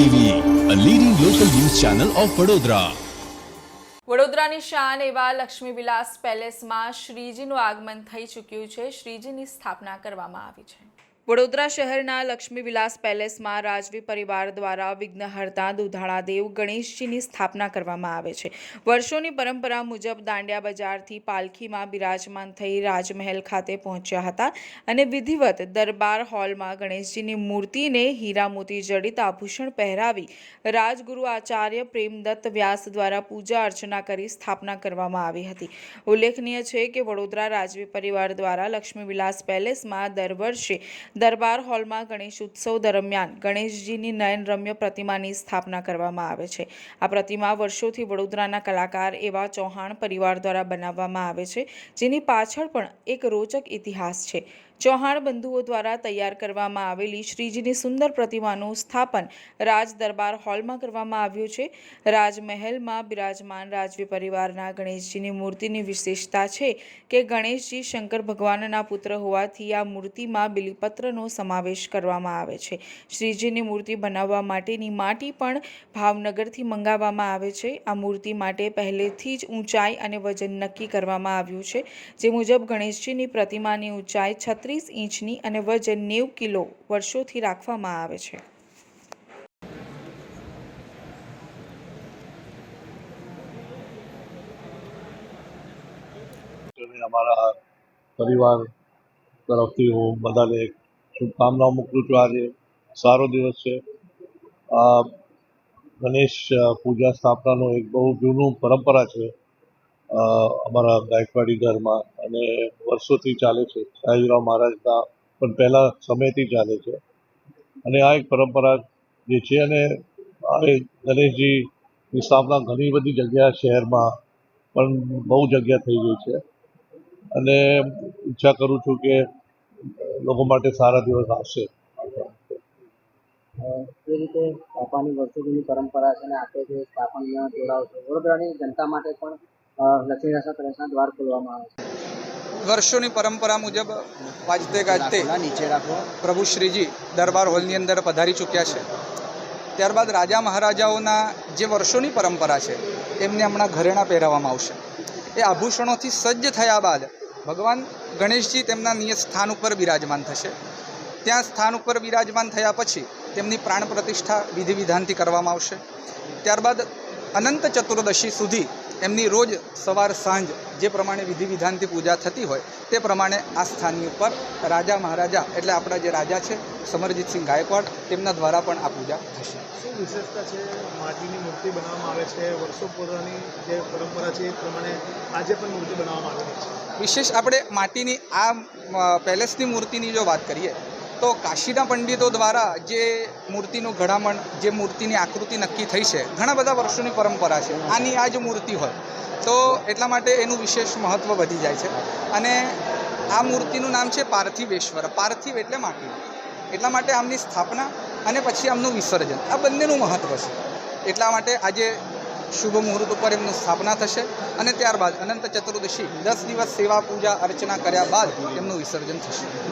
TV a leading local news channel of Vadodara વડોદરાની શાન એવા લક્ષ્મી વિલાસ પેલેસમાં શ્રીજીનું આગમન થઈ ચૂક્યું છે. શ્રીજીની સ્થાપના કરવામાં આવી છે. વડોદરા શહેરના લક્ષ્મી વિલાસ પેલેસમાં રાજવી પરિવાર દ્વારા વિઘ્નહર્તા દુધાળા દેવ ગણેશજીની સ્થાપના કરવામાં આવે છે. વર્ષોની પરંપરા મુજબ દાંડિયા બજારથી પાલખીમાં બિરાજમાન થઈ રાજમહેલ ખાતે પહોંચ્યા હતા અને વિધિવત દરબાર હોલમાં ગણેશજીની મૂર્તિને હીરામોતી જડિત આભૂષણ પહેરાવી રાજગુરુ આચાર્ય પ્રેમદત્ત વ્યાસ દ્વારા પૂજા અર્ચના કરી સ્થાપના કરવામાં આવી હતી. ઉલ્લેખનીય છે કે વડોદરા રાજવી પરિવાર દ્વારા લક્ષ્મી વિલાસ પેલેસમાં દર વર્ષે દરબાર હોલમાં ગણેશ ઉત્સવ દરમિયાન ગણેશજીની નયનરમ્ય પ્રતિમાની સ્થાપના કરવામાં આવે છે. આ પ્રતિમા વર્ષોથી વડોદરાના કલાકાર એવા ચૌહાણ પરિવાર દ્વારા બનાવવામાં આવે છે, જેની પાછળ પણ એક રોચક ઇતિહાસ છે. ચૌહાણ બંધુઓ દ્વારા તૈયાર કરવામાં આવેલી શ્રીજીની સુંદર પ્રતિમાનું સ્થાપન રાજ દરબાર હોલમાં કરવામાં આવ્યું છે. રાજમહેલમાં બિરાજમાન રાજવી પરિવારના ગણેશજીની મૂર્તિની વિશેષતા છે કે ગણેશજી શંકર ભગવાનના પુત્ર હોવાથી આ મૂર્તિમાં બિલીપત્રનો સમાવેશ કરવામાં આવે છે. શ્રીજીની મૂર્તિ બનાવવા માટેની માટી પણ ભાવનગરથી મંગાવવામાં આવે છે. આ મૂર્તિ માટે પહેલેથી જ ઊંચાઈ અને વજન નક્કી કરવામાં આવ્યું છે. જે મુજબ ગણેશજીની પ્રતિમાની ઊંચાઈ છત્રીસ ઇંચની અને વજન નેવું કિલો વર્ષોથી રાખવામાં આવે છે. અમારા પરિવાર તરફથી હું બધાને શુભકામનાઓ મોકલું છું. આજે સારો દિવસ છે. આ ગણેશ પૂજા સ્થાપનાનો એક બહુ જૂનું પરંપરા છે. અમારા ગાયકવાડી ઘરમાં અને વર્ષોથી ચાલે છે. સયાજીરાવ મહારાજના પણ પહેલા સમયથી ચાલે છે. અને આ એક પરંપરા જે છે અને આ ગણેશજીની સ્થાપના ઘણી બધી જગ્યા શહેરમાં પણ બહુ જગ્યા થઈ ગઈ છે. અને ઈચ્છા કરું છું કે લોકો માટે સારા દિવસ આવશે. એ રીતે સ્થાપનની વર્ષો જૂની પરંપરા છે અને આપણે જે સ્થાપનમાં જોડાવ છો, વડોદરાની જનતા માટે પણ અ, લક્ષ્મી દ્વાર ખોલવામાં આવે છે. વર્ષોની પરંપરા મુજબ વાજતે ગાજતે નીચે રાખો. પ્રભુ શ્રીજી દરબાર હોલની અંદર પધારી ચૂક્યા છે. ત્યારબાદ રાજા મહારાજાઓના જે વર્ષોની પરંપરા છે એમને હમણાં ઘરેણાં પહેરાવવામાં આવશે. એ આભૂષણોથી સજ્જ થયા બાદ ભગવાન ગણેશજી તેમના નિયત સ્થાન ઉપર બિરાજમાન થશે. ત્યાં સ્થાન ઉપર બિરાજમાન થયા પછી તેમની પ્રાણ પ્રતિષ્ઠા વિધિ વિધાનથી કરવામાં આવશે. ત્યારબાદ અનંત ચતુર્દશી સુધી એમની રોજ સવાર સાંજ જે પ્રમાણે વિધિ વિધાનથી પૂજા થતી હોય તે પ્રમાણે આ સ્થાનની ઉપર રાજા મહારાજા એટલે આપણા જે રાજા છે સમરજીતસિંહ ગાયકવાડ તેમના દ્વારા પણ આ પૂજા થશે. શું વિશેષતા છે? માટીની મૂર્તિ બનાવવામાં આવે છે વર્ષો પૂર્વની જે પરંપરા છે એ પ્રમાણે આજે પણ મૂર્તિ બનાવવામાં આવે છે? વિશેષ આપણે માટીની આ પેલેસની મૂર્તિની જો વાત કરીએ તો કાશીના પંડિતો દ્વારા જે મૂર્તિનું ઘડામણ, જે મૂર્તિની આકૃતિ નક્કી થઈ છે, ઘણા બધા વર્ષોની પરંપરા છે. આની આ જ મૂર્તિ હોય. તો એટલા માટે એનું વિશેષ મહત્ત્વ વધી જાય છે. અને આ મૂર્તિનું નામ છે પાર્થિવેશ્વર. પાર્થિવ એટલે માટી. એટલા માટે આમની સ્થાપના અને પછી આમનું વિસર્જન. આ બંનેનું મહત્ત્વ છે. એટલા માટે આજે શુભ મુહૂર્ત ઉપર એમનું સ્થાપના થશે અને ત્યારબાદ અનંત ચતુર્દશી, દસ દિવસ સેવા પૂજા અર્ચના કર્યા બાદ એમનું વિસર્જન થશે.